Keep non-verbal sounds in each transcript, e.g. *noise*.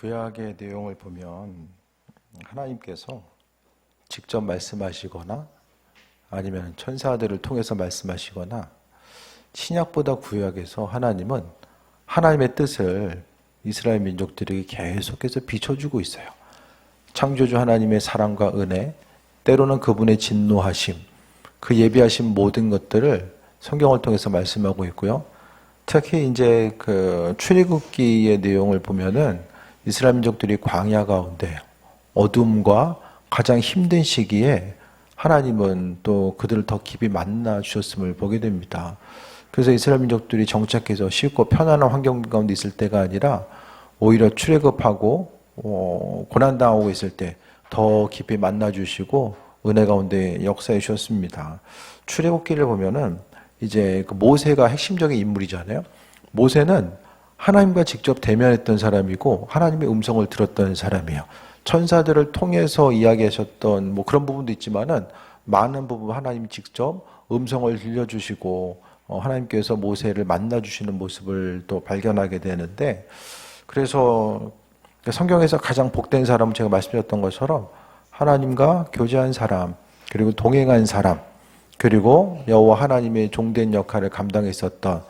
구약의 내용을 보면 하나님께서 직접 말씀하시거나 아니면 천사들을 통해서 말씀하시거나 신약보다 구약에서 하나님은 하나님의 뜻을 이스라엘 민족들에게 계속해서 비춰주고 있어요. 창조주 하나님의 사랑과 은혜, 때로는 그분의 진노하심, 그 예비하신 모든 것들을 성경을 통해서 말씀하고 있고요. 특히 이제 그 출애굽기의 내용을 보면은 이스라엘 민족들이 광야 가운데 어둠과 가장 힘든 시기에 하나님은 또 그들을 더 깊이 만나 주셨음을 보게 됩니다. 그래서 이스라엘 민족들이 정착해서 쉽고 편안한 환경 가운데 있을 때가 아니라 오히려 출애굽하고 어, 고난 당하고 있을 때 더 깊이 만나 주시고 은혜 가운데 역사해 주셨습니다. 출애굽기를 보면은 이제 그 모세가 핵심적인 인물이잖아요. 모세는 하나님과 직접 대면했던 사람이고 하나님의 음성을 들었던 사람이에요. 천사들을 통해서 이야기하셨던 뭐 그런 부분도 있지만은 많은 부분 하나님이 직접 음성을 들려주시고 어, 하나님께서 모세를 만나주시는 모습을 또 발견하게 되는데 그래서 성경에서 가장 복된 사람은 제가 말씀드렸던 것처럼 하나님과 교제한 사람 그리고 동행한 사람 그리고 여호와 하나님의 종된 역할을 감당했었던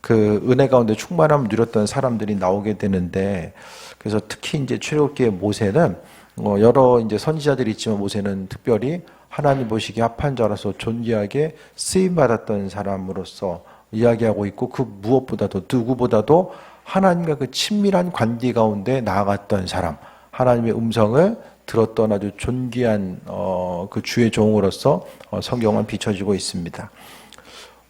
그 은혜 가운데 충만함을 누렸던 사람들이 나오게 되는데 그래서 특히 이제 출애굽기의 모세는 어, 여러 이제 선지자들이 있지만 모세는 특별히 하나님 보시기에 합한 자라서 존귀하게 쓰임 받았던 사람으로서 이야기하고 있고 그 무엇보다도 누구보다도 하나님과 그 친밀한 관계 가운데 나아갔던 사람 하나님의 음성을 들었던 아주 존귀한 어, 그 주의 종으로서 어, 성경은 비춰지고 있습니다.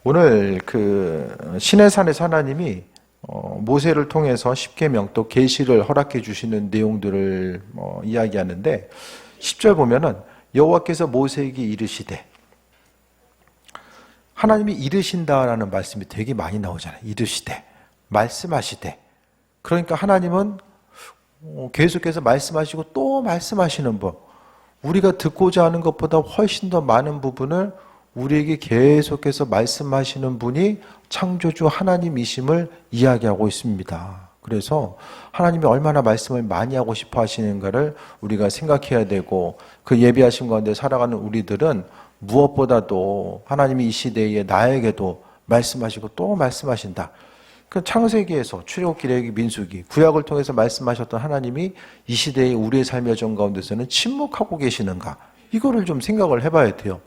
오늘 그 신의 산에서 하나님이 어, 모세를 통해서 십계명 또 계시를 허락해 주시는 내용들을 어, 이야기하는데 10절 보면은 여호와께서 모세에게 이르시되 하나님이 이르신다라는 말씀이 되게 많이 나오잖아요. 이르시되 말씀하시되 그러니까 하나님은 어, 계속해서 말씀하시고 또 말씀하시는 법 우리가 듣고자 하는 것보다 훨씬 더 많은 부분을 우리에게 계속해서 말씀하시는 분이 창조주 하나님이심을 이야기하고 있습니다. 그래서 하나님이 얼마나 말씀을 많이 하고 싶어 하시는가를 우리가 생각해야 되고 그 예비하신 가운데 살아가는 우리들은 무엇보다도 하나님이 이 시대에 나에게도 말씀하시고 또 말씀하신다. 그 창세기에서 출애굽기, 레기, 민수기, 구약을 통해서 말씀하셨던 하나님이 이 시대의 우리의 삶의 정 가운데서는 침묵하고 계시는가? 이거를 좀 생각을 해봐야 돼요.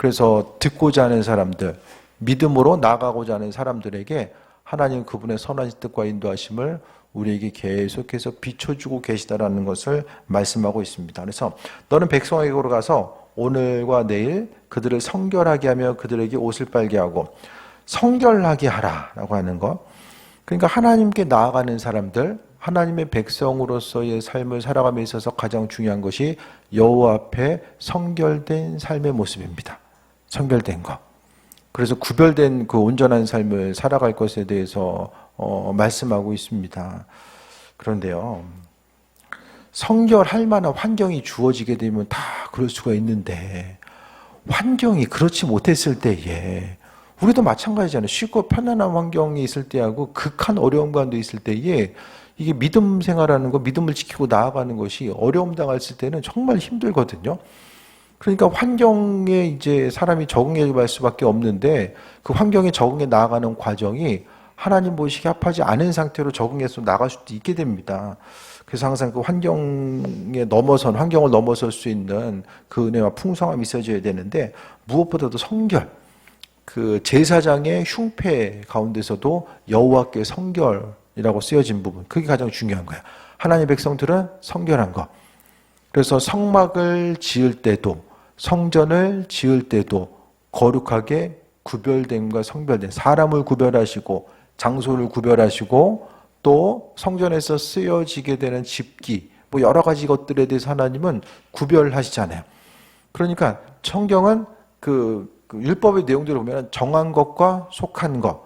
그래서 듣고자 하는 사람들, 믿음으로 나가고자 하는 사람들에게 하나님 그분의 선한 뜻과 인도하심을 우리에게 계속해서 비춰주고 계시다라는 것을 말씀하고 있습니다. 그래서 너는 백성에게로 가서 오늘과 내일 그들을 성결하게 하며 그들에게 옷을 빨게 하고 성결하게 하라라고 하는 것. 그러니까 하나님께 나아가는 사람들, 하나님의 백성으로서의 삶을 살아감에 있어서 가장 중요한 것이 여호와 앞에 성결된 삶의 모습입니다. 성결된 것. 그래서 구별된 그 온전한 삶을 살아갈 것에 대해서 어, 말씀하고 있습니다. 그런데요, 성결할 만한 환경이 주어지게 되면 다 그럴 수가 있는데 환경이 그렇지 못했을 때에 우리도 마찬가지잖아요. 쉽고 편안한 환경이 있을 때하고 극한 어려움 가운데 있을 때에 이게 믿음 생활하는 거, 믿음을 지키고 나아가는 것이 어려움 당했을 때는 정말 힘들거든요. 그러니까 환경에 이제 사람이 적응해 갈 수밖에 없는데 그 환경에 적응해 나아가는 과정이 하나님 보시기 합하지 않은 상태로 적응해서 나갈 수도 있게 됩니다. 그래서 항상 그 환경에 넘어선 환경을 넘어설 수 있는 그 은혜와 풍성함이 있어져야 되는데 무엇보다도 성결 그 제사장의 흉패 가운데서도 여호와께 성결이라고 쓰여진 부분 그게 가장 중요한 거야. 하나님의 백성들은 성결한 것. 그래서 성막을 지을 때도 성전을 지을 때도 거룩하게 구별됨과 성별된 사람을 구별하시고 장소를 구별하시고 또 성전에서 쓰여지게 되는 집기 뭐 여러 가지 것들에 대해서 하나님은 구별하시잖아요. 그러니까 성경은 그, 그 율법의 내용들을 보면 정한 것과 속한 것.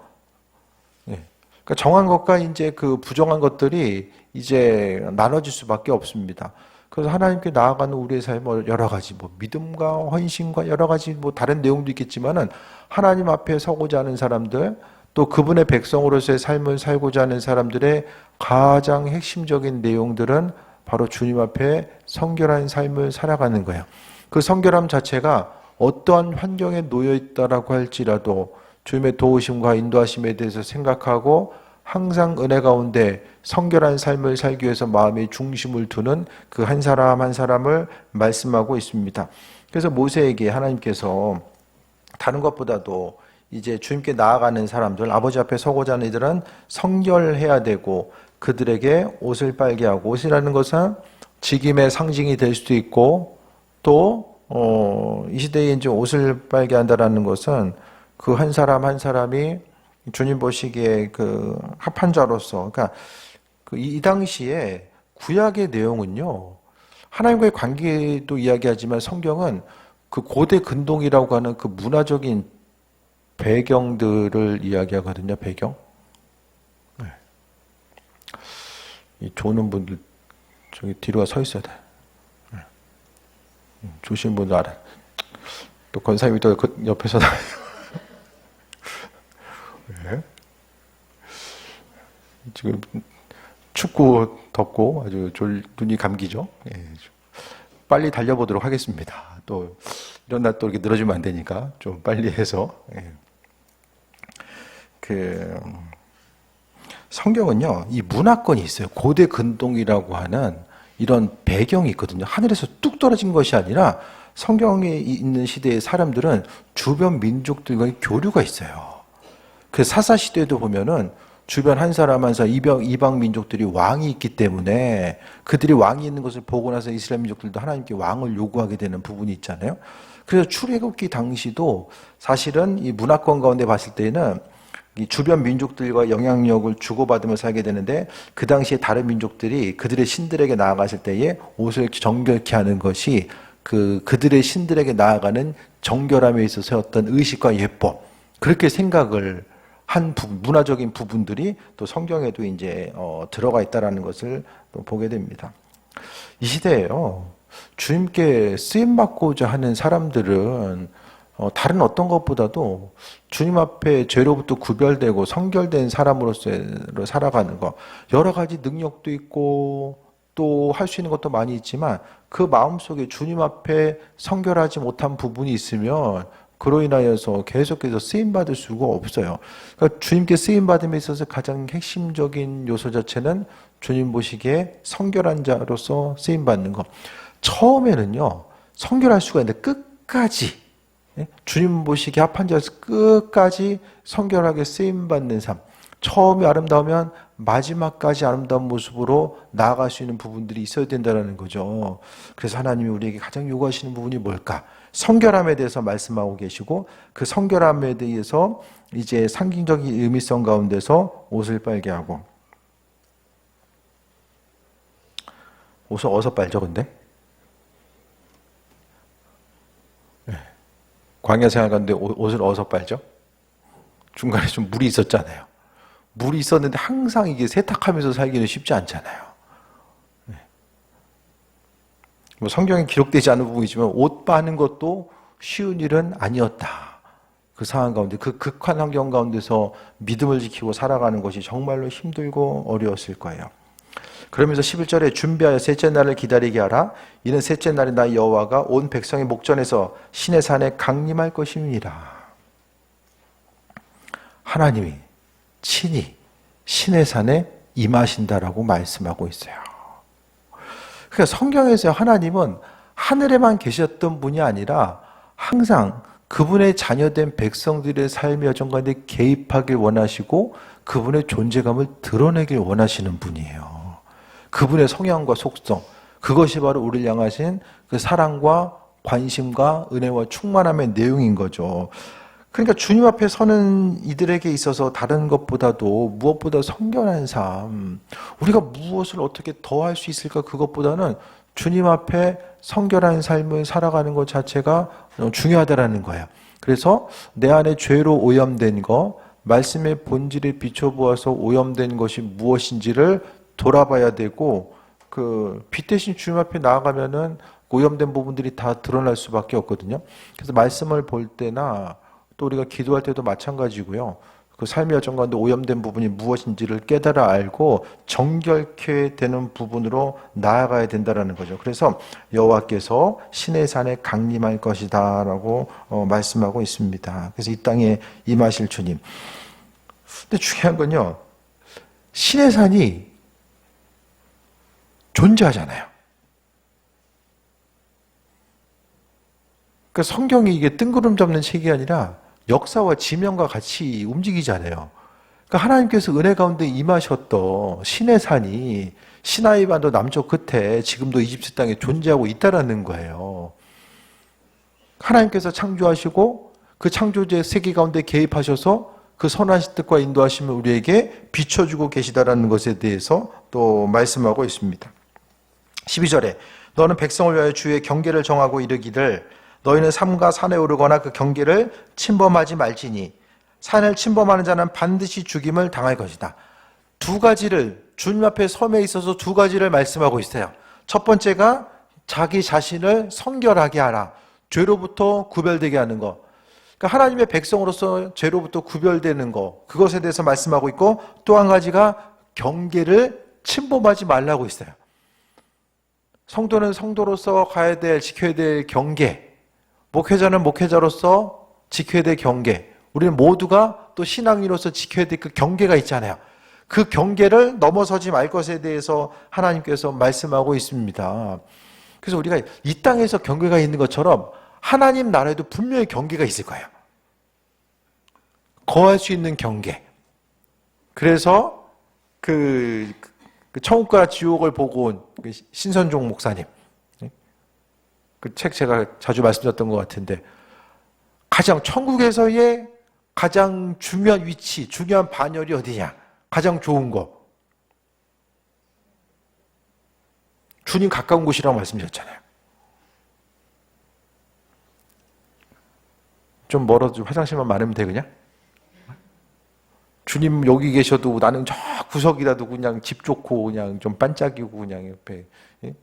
예. 그러니까 정한 것과 이제 그 부정한 것들이 이제 나눠질 수밖에 없습니다. 그래서 하나님께 나아가는 우리의 삶을 여러 가지 뭐 믿음과 헌신과 여러 가지 뭐 다른 내용도 있겠지만은 하나님 앞에 서고자 하는 사람들 또 그분의 백성으로서의 삶을 살고자 하는 사람들의 가장 핵심적인 내용들은 바로 주님 앞에 성결한 삶을 살아가는 거예요. 그 성결함 자체가 어떠한 환경에 놓여 있다라고 할지라도 주님의 도우심과 인도하심에 대해서 생각하고 항상 은혜 가운데 성결한 삶을 살기 위해서 마음의 중심을 두는 그 한 사람 한 사람을 말씀하고 있습니다. 그래서 모세에게 하나님께서 다른 것보다도 이제 주님께 나아가는 사람들, 아버지 앞에 서고자 하는 이들은 성결해야 되고 그들에게 옷을 빨게 하고 옷이라는 것은 직임의 상징이 될 수도 있고 또, 어, 이 시대에 이제 옷을 빨게 한다라는 것은 그 한 사람 한 사람이 주님 보시기에 그 합한 자로서, 그러니까 그 이 당시에 구약의 내용은요, 하나님과의 관계도 이야기하지만 성경은 그 고대 근동이라고 하는 그 문화적인 배경들을 이야기하거든요, 배경. 네. 이 조는 분들 저기 뒤로가 서 있어야 돼. 네. 음, 조신 분들 알아. 또 권사님이 또 그 옆에서 나. 네. 지금 춥고 덥고 아주 졸 눈이 감기죠. 예. 빨리 달려보도록 하겠습니다. 또 이런 날 또 이렇게 늘어지면 안 되니까 좀 빨리 해서 예. 그 성경은요 이 문화권이 있어요. 고대 근동이라고 하는 이런 배경이 있거든요. 하늘에서 뚝 떨어진 것이 아니라 성경에 있는 시대의 사람들은 주변 민족들과의 교류가 있어요. 그 사사 시대도 보면은 주변 한 사람 한 사람 이방, 이방 민족들이 왕이 있기 때문에 그들이 왕이 있는 것을 보고 나서 이스라엘 민족들도 하나님께 왕을 요구하게 되는 부분이 있잖아요. 그래서 출애굽기 당시도 사실은 이 문화권 가운데 봤을 때는 이 주변 민족들과 영향력을 주고받으며 살게 되는데 그 당시에 다른 민족들이 그들의 신들에게 나아갔을 때에 옷을 정결케 하는 것이 그 그들의 신들에게 나아가는 정결함에 있어서 어떤 의식과 예법 그렇게 생각을 한 부, 문화적인 부분들이 또 성경에도 이제 어, 들어가 있다라는 것을 또 보게 됩니다. 이 시대에요. 주님께 쓰임 받고자 하는 사람들은 어, 다른 어떤 것보다도 주님 앞에 죄로부터 구별되고 성결된 사람으로서 살아가는 것 여러 가지 능력도 있고 또 할 수 있는 것도 많이 있지만 그 마음 속에 주님 앞에 성결하지 못한 부분이 있으면 그로 인하여서 계속해서 쓰임 받을 수가 없어요. 그러니까 주님께 쓰임 받음에 있어서 가장 핵심적인 요소 자체는 주님 보시기에 성결한 자로서 쓰임 받는 것. 처음에는요 성결할 수가 있는데 끝까지 예? 주님 보시기에 합한 자로서 끝까지 성결하게 쓰임 받는 삶. 처음이 아름다우면 마지막까지 아름다운 모습으로 나아갈 수 있는 부분들이 있어야 된다는 거죠. 그래서 하나님이 우리에게 가장 요구하시는 부분이 뭘까? 성결함에 대해서 말씀하고 계시고 그 성결함에 대해서 이제 상징적인 의미성 가운데서 옷을 빨게 하고 옷을 어디서 빨죠 근데? 네. 광야 생활 가는데 옷을 어디서 빨죠? 중간에 좀 물이 있었잖아요. 물이 있었는데 항상 이게 세탁하면서 살기는 쉽지 않잖아요. 네. 뭐 성경에 기록되지 않은 부분이지만 옷 빠는 것도 쉬운 일은 아니었다. 그 상황 가운데 그 극한 환경 가운데서 믿음을 지키고 살아가는 것이 정말로 힘들고 어려웠을 거예요. 그러면서 11절에 준비하여 셋째 날을 기다리게 하라. 이는 셋째 날에 나 여호와가 온 백성의 목전에서 신의 산에 강림할 것임이니라. 하나님이 친히 신의 산에 임하신다라고 말씀하고 있어요. 그러니까 성경에서 하나님은 하늘에만 계셨던 분이 아니라 항상 그분의 자녀된 백성들의 삶의 여정 가운데 개입하길 원하시고 그분의 존재감을 드러내길 원하시는 분이에요. 그분의 성향과 속성, 그것이 바로 우리를 향하신 그 사랑과 관심과 은혜와 충만함의 내용인 거죠. 그러니까 주님 앞에 서는 이들에게 있어서 다른 것보다도 무엇보다 성결한 삶, 우리가 무엇을 어떻게 더 할 수 있을까 그것보다는 주님 앞에 성결한 삶을 살아가는 것 자체가 중요하다라는 거예요. 그래서 내 안에 죄로 오염된 거, 말씀의 본질에 비춰보아서 오염된 것이 무엇인지를 돌아봐야 되고, 그, 빛 대신 주님 앞에 나아가면은 오염된 부분들이 다 드러날 수밖에 없거든요. 그래서 말씀을 볼 때나 또 우리가 기도할 때도 마찬가지고요. 그 삶의 여정 가운데 오염된 부분이 무엇인지를 깨달아 알고 정결케 되는 부분으로 나아가야 된다라는 거죠. 그래서 여호와께서 신의 산에 강림할 것이다라고 어, 말씀하고 있습니다. 그래서 이 땅에 임하실 주님. 근데 중요한 건요. 신의 산이 존재하잖아요. 그러니까 성경이 이게 뜬구름 잡는 책이 아니라 역사와 지명과 같이 움직이잖아요. 그러니까 하나님께서 은혜 가운데 임하셨던 신의 산이 시나이 반도 남쪽 끝에 지금도 이집트 땅에 존재하고 있다라는 거예요. 하나님께서 창조하시고 그 창조주의 세계 가운데 개입하셔서 그 선하신 뜻과 인도하심을 우리에게 비춰주고 계시다라는 것에 대해서 또 말씀하고 있습니다. 12절에 너는 백성을 위하여 주의 경계를 정하고 이르기를 너희는 삼가 산에 오르거나 그 경계를 침범하지 말지니 산을 침범하는 자는 반드시 죽임을 당할 것이다. 두 가지를 주님 앞에 섬에 있어서 두 가지를 말씀하고 있어요. 첫 번째가 자기 자신을 성결하게 하라. 죄로부터 구별되게 하는 것. 그러니까 하나님의 백성으로서 죄로부터 구별되는 것. 그것에 대해서 말씀하고 있고 또 한 가지가 경계를 침범하지 말라고 있어요. 성도는 성도로서 가야 될, 지켜야 될 경계. 목회자는 목회자로서 지켜야 될 경계. 우리는 모두가 또 신앙인으로서 지켜야 될 그 경계가 있잖아요. 그 경계를 넘어서지 말 것에 대해서 하나님께서 말씀하고 있습니다. 그래서 우리가 이 땅에서 경계가 있는 것처럼 하나님 나라에도 분명히 경계가 있을 거예요. 거할 수 있는 경계. 그래서 그, 그 천국과 지옥을 보고 온그 신선종 목사님. 그 책 제가 자주 말씀드렸던 것 같은데 가장 천국에서의 가장 중요한 위치, 중요한 반열이 어디냐? 가장 좋은 거. 주님 가까운 곳이라고 말씀드렸잖아요. 좀 멀어도 화장실만 많으면 돼 그냥? 주님 여기 계셔도 나는 저 구석이라도 그냥 집 좋고 그냥 좀 반짝이고 그냥 옆에 예?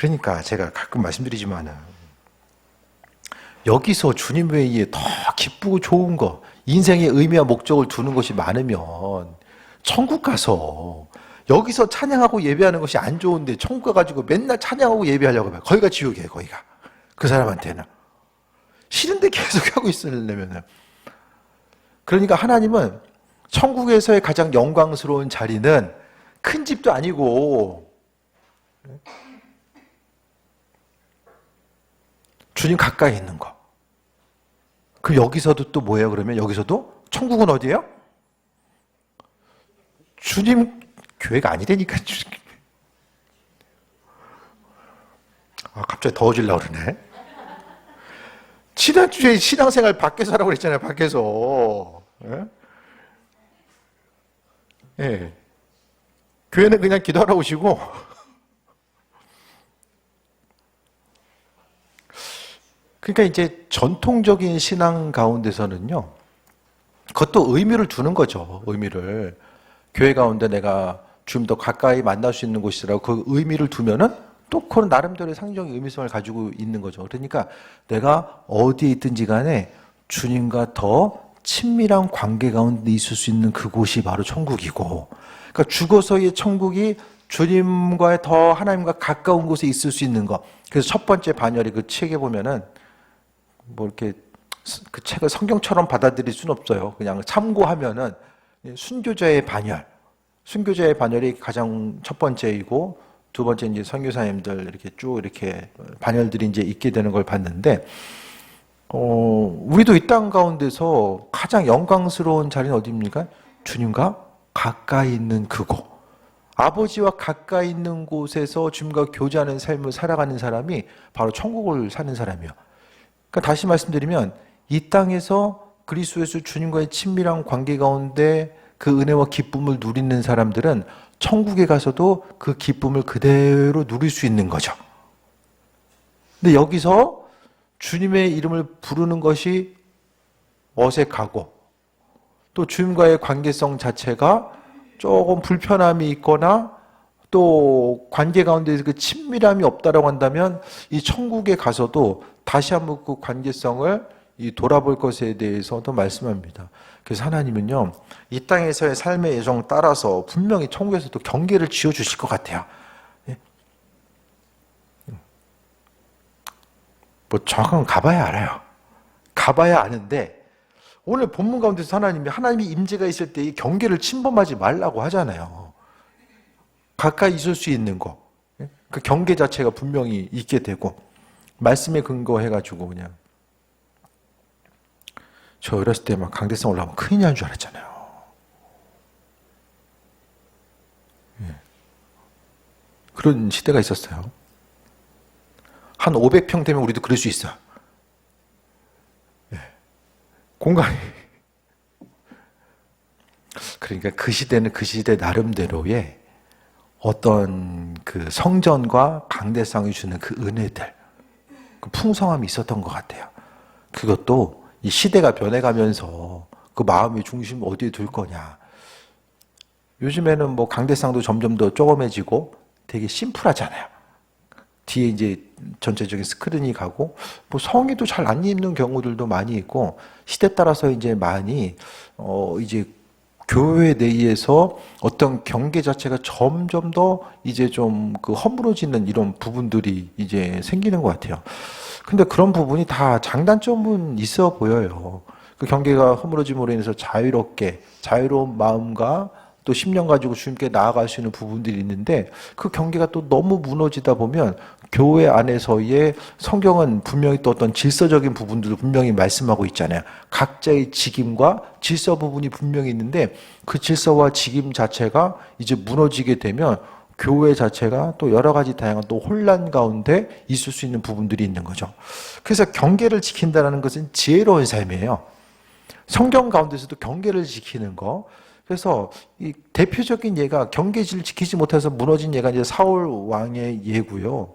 그러니까 제가 가끔 말씀드리지만은 여기서 주님 외에 더 기쁘고 좋은 거 인생의 의미와 목적을 두는 것이 많으면 천국 가서 여기서 찬양하고 예배하는 것이 안 좋은데 천국 가가지고 맨날 찬양하고 예배하려고 해요. 거기가 지옥이에요, 거기가. 그 사람한테는. 싫은데 계속 하고 있으려면은. 그러니까 하나님은 천국에서의 가장 영광스러운 자리는 큰 집도 아니고 주님 가까이 있는 거. 그럼 여기서도 또 뭐예요, 그러면? 여기서도? 천국은 어디예요? 주님 교회가 아니라니까. 아, 갑자기 더워질라 그러네. 지난주에 신앙생활 밖에서 하라고 그랬잖아요, 밖에서. 예? 예. 교회는 그냥 기도하러 오시고, 그러니까 이제 전통적인 신앙 가운데서는요, 그것도 의미를 두는 거죠, 의미를. 교회 가운데 내가 좀 더 가까이 만날 수 있는 곳이라고 그 의미를 두면은 또 그런 나름대로의 상징적 의미성을 가지고 있는 거죠. 그러니까 내가 어디에 있든지 간에 주님과 더 친밀한 관계 가운데 있을 수 있는 그곳이 바로 천국이고, 그러니까 죽어서의 천국이 주님과의 더 하나님과 가까운 곳에 있을 수 있는 것. 그래서 첫 번째 반열이 그 책에 보면은 뭐 이렇게 그 책을 성경처럼 받아들일 수는 없어요. 그냥 참고하면은 순교자의 반열, 순교자의 반열이 가장 첫 번째이고 두 번째 이제 선교사님들 이렇게 쭉 이렇게 반열들이 이제 있게 되는 걸 봤는데, 어, 우리도 이 땅 가운데서 가장 영광스러운 자리는 어디입니까? 주님과 가까이 있는 그곳. 아버지와 가까이 있는 곳에서 주님과 교제하는 삶을 살아가는 사람이 바로 천국을 사는 사람이요. 그러니까 다시 말씀드리면 이 땅에서 그리스도에서 주님과의 친밀한 관계 가운데 그 은혜와 기쁨을 누리는 사람들은 천국에 가서도 그 기쁨을 그대로 누릴 수 있는 거죠. 근데 여기서 주님의 이름을 부르는 것이 어색하고 또 주님과의 관계성 자체가 조금 불편함이 있거나 또 관계 가운데 그 친밀함이 없다라고 한다면 이 천국에 가서도 다시 한번 그 관계성을 이 돌아볼 것에 대해서도 말씀합니다. 그래서 하나님은요, 이 땅에서의 삶의 예정 따라서 분명히 천국에서도 경계를 지어 주실 것 같아요. 예. 뭐 정확한 건 가봐야 알아요. 가봐야 아는데 오늘 본문 가운데서 하나님이 하나님이 임재가 있을 때 이 경계를 침범하지 말라고 하잖아요. 가까이 있을 수 있는 거. 예? 그 경계 자체가 분명히 있게 되고 말씀에 근거해가지고 그냥 저 어렸을 때 막 강대성 올라오면 큰일 날줄 알았잖아요. 예. 그런 시대가 있었어요. 한 500평 되면 우리도 그럴 수 있어. 예. 공간이. 그러니까 그 시대는 그 시대 나름대로의 어떤 그 성전과 강대상이 주는 그 은혜들, 그 풍성함이 있었던 것 같아요. 그것도 이 시대가 변해가면서 그 마음의 중심 어디에 둘 거냐. 요즘에는 뭐 강대상도 점점 더 조그매지고 되게 심플하잖아요. 뒤에 이제 전체적인 스크린이 가고 뭐 성의도 잘 안 입는 경우들도 많이 있고 시대 따라서 이제 많이 어 이제 교회 내에서 어떤 경계 자체가 점점 더 이제 좀 그 허물어지는 이런 부분들이 이제 생기는 것 같아요. 근데 그런 부분이 다 장단점은 있어 보여요. 그 경계가 허물어짐으로 인해서 자유롭게 자유로운 마음과 또 10년 가지고 주님께 나아갈 수 있는 부분들이 있는데 그 경계가 또 너무 무너지다 보면 교회 안에서의 성경은 분명히 또 어떤 질서적인 부분들도 분명히 말씀하고 있잖아요. 각자의 직임과 질서 부분이 분명히 있는데 그 질서와 직임 자체가 이제 무너지게 되면 교회 자체가 또 여러 가지 다양한 또 혼란 가운데 있을 수 있는 부분들이 있는 거죠. 그래서 경계를 지킨다는 것은 지혜로운 삶이에요. 성경 가운데서도 경계를 지키는 거. 그래서 이 대표적인 예가 경계지를 지키지 못해서 무너진 예가 이제 사울 왕의 예고요.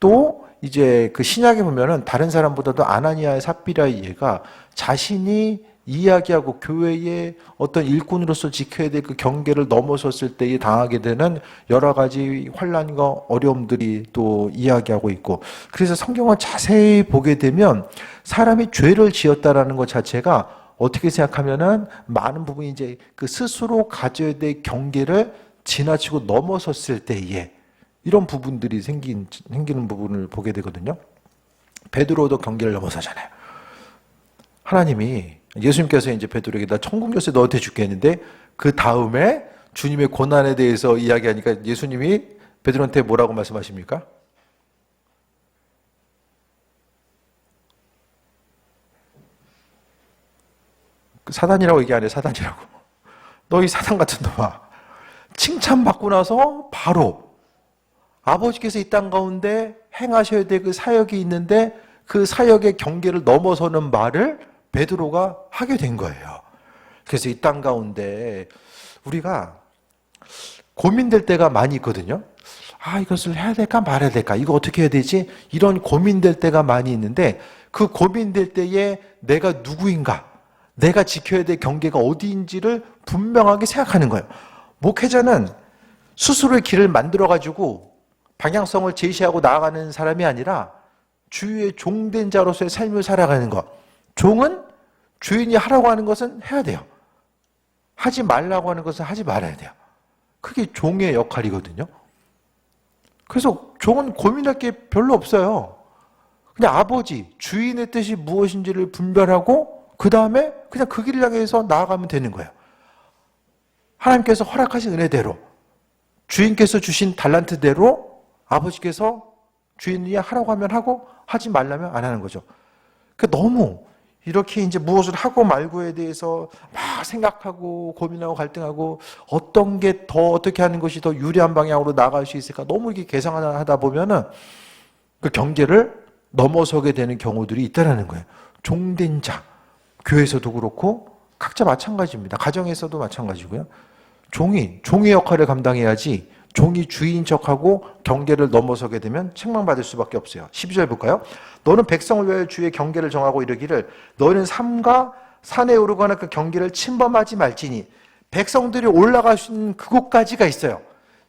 또 이제 그 신약에 보면은 다른 사람보다도 아나니아의 삽비라의 예가 자신이 이야기하고 교회의 어떤 일꾼으로서 지켜야 될 그 경계를 넘어섰을 때에 당하게 되는 여러 가지 환란과 어려움들이 또 이야기하고 있고 그래서 성경을 자세히 보게 되면 사람이 죄를 지었다라는 것 자체가 어떻게 생각하면은 많은 부분이 이제 그 스스로 가져야 될 경계를 지나치고 넘어섰을 때에 이런 부분들이 생긴 생기는 부분을 보게 되거든요. 베드로도 경계를 넘어서잖아요. 하나님이 예수님께서 이제 베드로에게 나 천국 열쇠 너한테 했는데 그 다음에 주님의 고난에 대해서 이야기하니까 예수님이 베드로한테 뭐라고 말씀하십니까? 사단이라고 얘기 안 해, 사단이라고. *laughs* 너 이 사단 같은 놈아. 칭찬받고 나서 바로 아버지께서 이 땅 가운데 행하셔야 될 그 사역이 있는데 그 사역의 경계를 넘어서는 말을 베드로가 하게 된 거예요. 그래서 이 땅 가운데 우리가 고민될 때가 많이 있거든요. 아, 이것을 해야 될까 말아야 될까? 이거 어떻게 해야 되지? 이런 고민될 때가 많이 있는데 그 고민될 때에 내가 누구인가? 내가 지켜야 될 경계가 어디인지를 분명하게 생각하는 거예요. 목회자는 스스로의 길을 만들어 가지고 방향성을 제시하고 나아가는 사람이 아니라 주위의 종된 자로서의 삶을 살아가는 것. 종은 주인이 하라고 하는 것은 해야 돼요. 하지 말라고 하는 것은 하지 말아야 돼요. 그게 종의 역할이거든요. 그래서 종은 고민할 게 별로 없어요. 그냥 아버지, 주인의 뜻이 무엇인지를 분별하고 그 다음에 그냥 그 길을 향해서 나아가면 되는 거예요. 하나님께서 허락하신 은혜대로 주인께서 주신 달란트대로 아버지께서 주인이 하라고 하면 하고 하지 말라면 안 하는 거죠. 그 너무 이렇게 이제 무엇을 하고 말고에 대해서 막 생각하고 고민하고 갈등하고 어떤 게 더 어떻게 하는 것이 더 유리한 방향으로 나갈 수 있을까 너무 이렇게 계산하다 보면은 그 경계를 넘어서게 되는 경우들이 있다라는 거예요. 종된 자 교회에서도 그렇고 각자 마찬가지입니다. 가정에서도 마찬가지고요. 종이 종의 역할을 감당해야지 종이 주인 척하고 경계를 넘어서게 되면 책망받을 수밖에 없어요. 12절 볼까요? 너는 백성을 위하여 주의 경계를 정하고 이르기를 너희는 삼가 산에 오르거나 그 경계를 침범하지 말지니 백성들이 올라갈 수 있는 그곳까지가 있어요.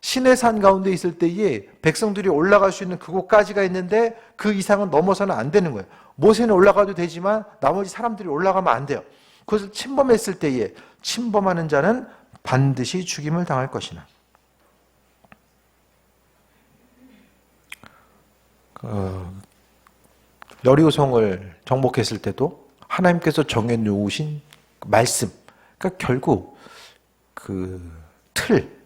신의 산 가운데 있을 때에 백성들이 올라갈 수 있는 그곳까지가 있는데 그 이상은 넘어서는 안 되는 거예요. 모세는 올라가도 되지만 나머지 사람들이 올라가면 안 돼요. 그것을 침범했을 때에 침범하는 자는 반드시 죽임을 당할 것이나. 어, 여리고성을 정복했을 때도 하나님께서 정해 놓으신 말씀. 그러니까 결국 그 틀.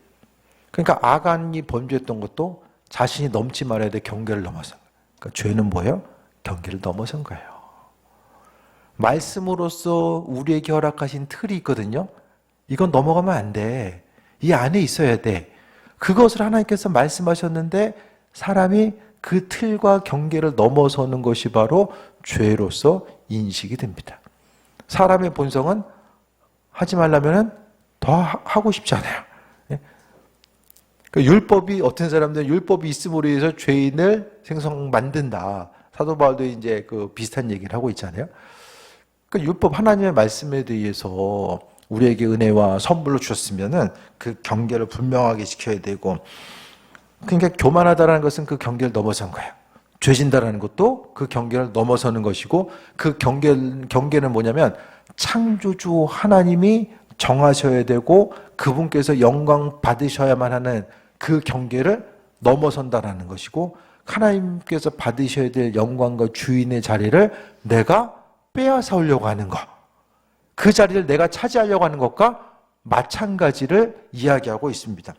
그러니까 아간이 범죄했던 것도 자신이 넘지 말아야 될 경계를 거예요. 그러니까 죄는 뭐예요? 경계를 넘어선 거예요. 말씀으로서 우리에게 허락하신 틀이 있거든요. 이건 넘어가면 안 돼. 이 안에 있어야 돼. 그것을 하나님께서 말씀하셨는데 사람이 그 틀과 경계를 넘어서는 것이 바로 죄로서 인식이 됩니다. 사람의 본성은 하지 말라면은 더 하- 하고 싶지 않아요. 예? 그 율법이 어떤 사람들은 율법이 있음으로 해서 죄인을 생성 만든다. 사도 바울도 이제 그 비슷한 얘기를 하고 있잖아요. 그 율법 하나님의 말씀에 대해서 우리에게 은혜와 선물로 주셨으면은 그 경계를 분명하게 지켜야 되고 그러니까 교만하다라는 것은 그 경계를 넘어선 거예요. 죄진다라는 것도 그 경계를 넘어서는 것이고 그 경계 경계는 뭐냐면 창조주 하나님이 정하셔야 되고 그분께서 영광 받으셔야만 하는 그 경계를 넘어선다라는 것이고 하나님께서 받으셔야 될 영광과 주인의 자리를 내가 빼앗아 오려고 하는 것. 그 자리를 내가 차지하려고 하는 것과 마찬가지를 이야기하고 있습니다.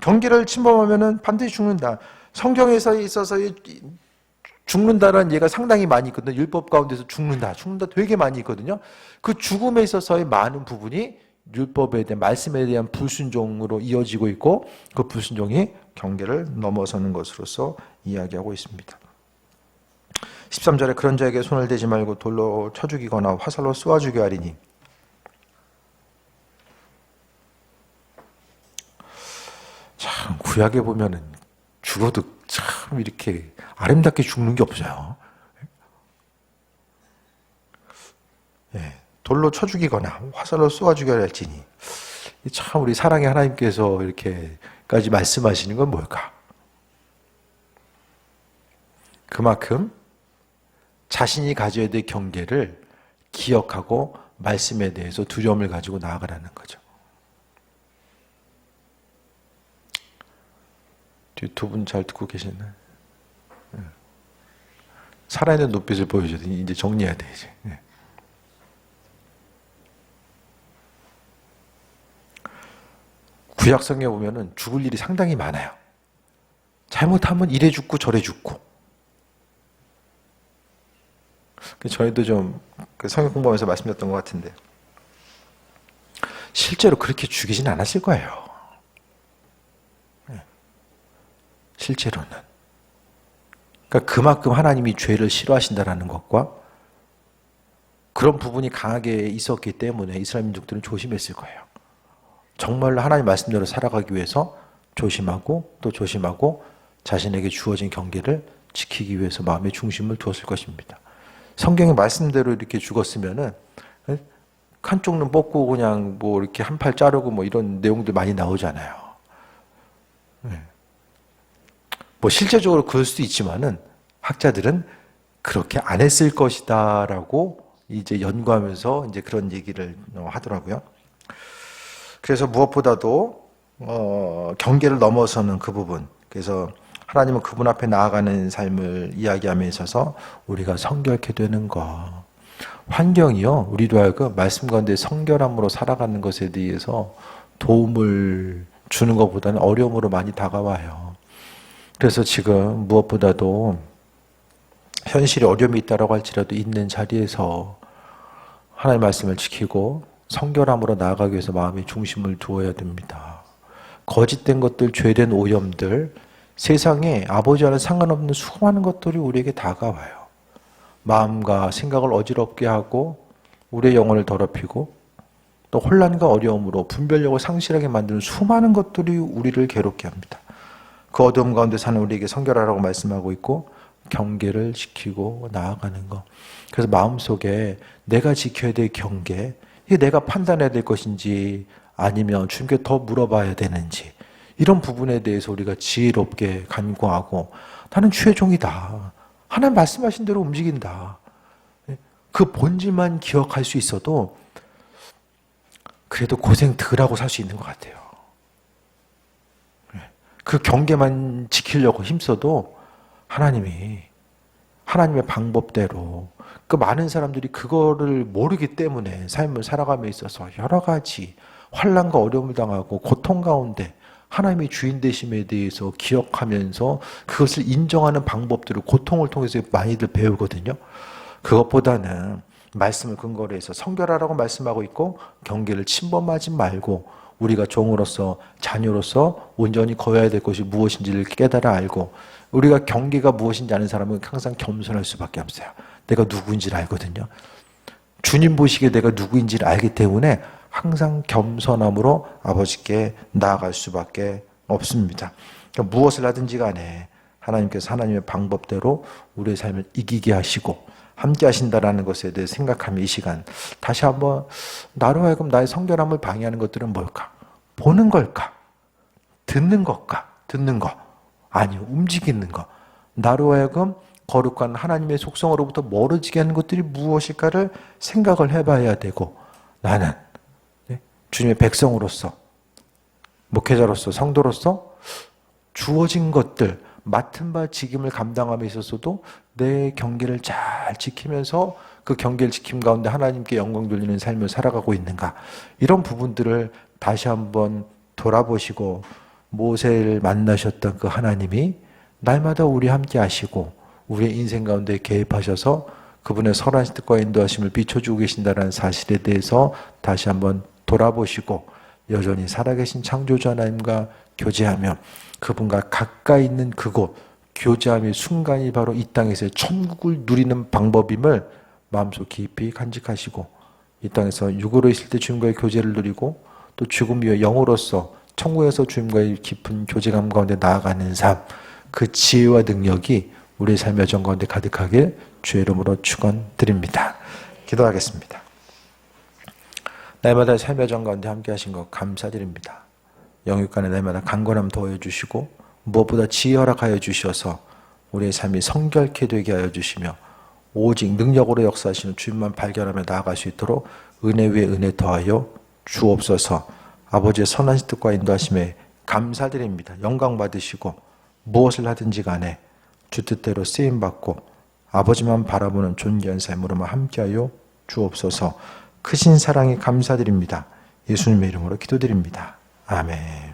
경계를 침범하면은 반드시 죽는다. 성경에서 있어서 이- 죽는다라는 예가 상당히 많이 있거든요. 율법 가운데서 죽는다, 죽는다 되게 많이 있거든요. 그 죽음에 있어서의 많은 부분이 율법에 대한 말씀에 대한 불순종으로 이어지고 있고 그 불순종이 경계를 넘어서는 것으로서 이야기하고 있습니다. 13절에 그런 자에게 손을 대지 말고 돌로 쳐 죽이거나 화살로 쏘아 죽여 하리니 참 구약에 보면은 죽어도 참 이렇게 아름답게 죽는 게 없어요. 예, 돌로 쳐 죽이거나 화살로 쏘아 죽여야 할지니 참 우리 사랑의 하나님께서 이렇게까지 말씀하시는 건 뭘까? 그만큼 자신이 가져야 될 경계를 기억하고 말씀에 대해서 두려움을 가지고 나아가라는 거죠. 두 분 잘 듣고 계시나요? 예. 살아있는 눈빛을 보여줘야 돼. 이제 정리해야 돼, 이제. 구약성에 보면은 죽을 일이 상당히 많아요. 잘못하면 이래 죽고 저래 죽고. 그 저희도 좀그 성경 공부하면서 말씀드렸던 것 같은데 실제로 그렇게 죽이진 않았을 거예요. 예. 실제로는. 그러니까 그만큼 하나님이 죄를 싫어하신다라는 것과 그런 부분이 강하게 있었기 때문에 이스라엘 민족들은 조심했을 거예요. 정말로 하나님 말씀대로 살아가기 위해서 조심하고 또 조심하고 자신에게 주어진 경계를 지키기 위해서 마음의 중심을 두었을 것입니다. 성경의 말씀대로 이렇게 죽었으면은 예? 한쪽 눈 뽑고 그냥 뭐 이렇게 한 팔 자르고 뭐 이런 내용들 많이 나오잖아요. 예. 뭐 실제적으로 그럴 수도 있지만은 학자들은 그렇게 안 했을 것이다라고 이제 연구하면서 이제 그런 얘기를 어, 하더라고요. 그래서 무엇보다도 어, 경계를 넘어서는 그 부분. 그래서 하나님은 그분 앞에 나아가는 삶을 이야기함에 있어서 우리가 성결케 되는 것. 환경이요. 우리도 하여금 말씀 가운데 성결함으로 살아가는 것에 대해서 도움을 주는 것보다는 어려움으로 많이 다가와요. 그래서 지금 무엇보다도 현실에 어려움이 있다라고 할지라도 있는 자리에서 하나님의 말씀을 지키고 성결함으로 나아가기 위해서 마음의 중심을 두어야 됩니다. 거짓된 것들, 죄된 오염들, 세상에 아버지와는 상관없는 수많은 것들이 우리에게 다가와요. 마음과 생각을 어지럽게 하고 우리의 영혼을 더럽히고 또 혼란과 어려움으로 분별력을 상실하게 만드는 수많은 것들이 우리를 괴롭게 합니다. 그 어두움 가운데 사는 우리에게 성결하라고 말씀하고 있고 경계를 지키고 나아가는 것. 그래서 마음속에 내가 지켜야 될 경계, 이게 내가 판단해야 될 것인지 아니면 주님께 더 물어봐야 되는지 이런 부분에 대해서 우리가 지혜롭게 간구하고 나는 최종이다. 하나님 말씀하신 대로 움직인다. 그 본질만 기억할 수 있어도 그래도 고생 덜 하고 살 수 있는 것 같아요. 그 경계만 지키려고 힘써도 하나님이 하나님의 방법대로 그 많은 사람들이 그거를 모르기 때문에 삶을 살아감에 있어서 여러 가지 환란과 어려움을 당하고 고통 가운데 하나님의 주인 되심에 대해서 기억하면서 그것을 인정하는 방법들을 고통을 통해서 많이들 배우거든요. 그것보다는 말씀을 근거로 해서 성결하라고 말씀하고 있고 경계를 침범하지 말고 우리가 종으로서 자녀로서 온전히 거해야 될 것이 무엇인지를 깨달아 알고 우리가 경계가 무엇인지 아는 사람은 항상 겸손할 수밖에 없어요. 내가 누구인지를 알거든요. 주님 보시기에 내가 누구인지를 알기 때문에 항상 겸손함으로 아버지께 나아갈 수밖에 없습니다. 그러니까 무엇을 하든지 간에 하나님께서 하나님의 방법대로 우리의 삶을 이기게 하시고 함께 하신다라는 것에 대해 생각하며 이 시간 다시 한번 나로 하여금 나의 성결함을 방해하는 것들은 뭘까? 보는 걸까? 듣는 것까? 듣는 것. 아니요. 움직이는 것. 나로 하여금 거룩한 하나님의 속성으로부터 멀어지게 하는 것들이 무엇일까를 생각을 해봐야 되고 나는 네, 주님의 백성으로서 목회자로서 성도로서 주어진 것들 맡은 바 직임을 감당함에 있어서도 내 경계를 잘 지키면서 그 경계를 지킴 가운데 하나님께 영광 돌리는 삶을 살아가고 있는가? 이런 부분들을 다시 한번 돌아보시고 모세를 만나셨던 그 하나님이 날마다 우리 함께 하시고 우리의 인생 가운데 개입하셔서 그분의 선하신 뜻과 인도하심을 비춰주고 계신다는 사실에 대해서 다시 한번 돌아보시고 여전히 살아계신 창조주 하나님과 교제하며 그분과 가까이 있는 그곳 교제함의 순간이 바로 이 땅에서의 천국을 누리는 방법임을 마음속 깊이 간직하시고 이 땅에서 육으로 있을 때 주님과의 교제를 누리고 또 죽음 이후 영으로서 천국에서 주님과의 깊은 교제감 가운데 나아가는 삶, 그 지혜와 능력이 우리의 삶의 여정 가운데 가득하길 주의 이름으로 축원드립니다. 기도하겠습니다. 날마다 삶의 여정 가운데 함께 하신 것 감사드립니다. 영육간에 날마다 강건함 더하여 주시고 무엇보다 지혜 허락하여 주셔서 우리의 삶이 성결케 되게 하여 주시며 오직 능력으로 역사하시는 주님만 발견하며 나아갈 수 있도록 은혜 위에 은혜 더하여 주옵소서 아버지의 선한 뜻과 인도하심에 감사드립니다. 영광 받으시고 무엇을 하든지 간에 주 뜻대로 쓰임 받고 아버지만 바라보는 존귀한 삶으로만 함께하여 주옵소서 크신 사랑에 감사드립니다. 예수님의 이름으로 기도드립니다. 아멘.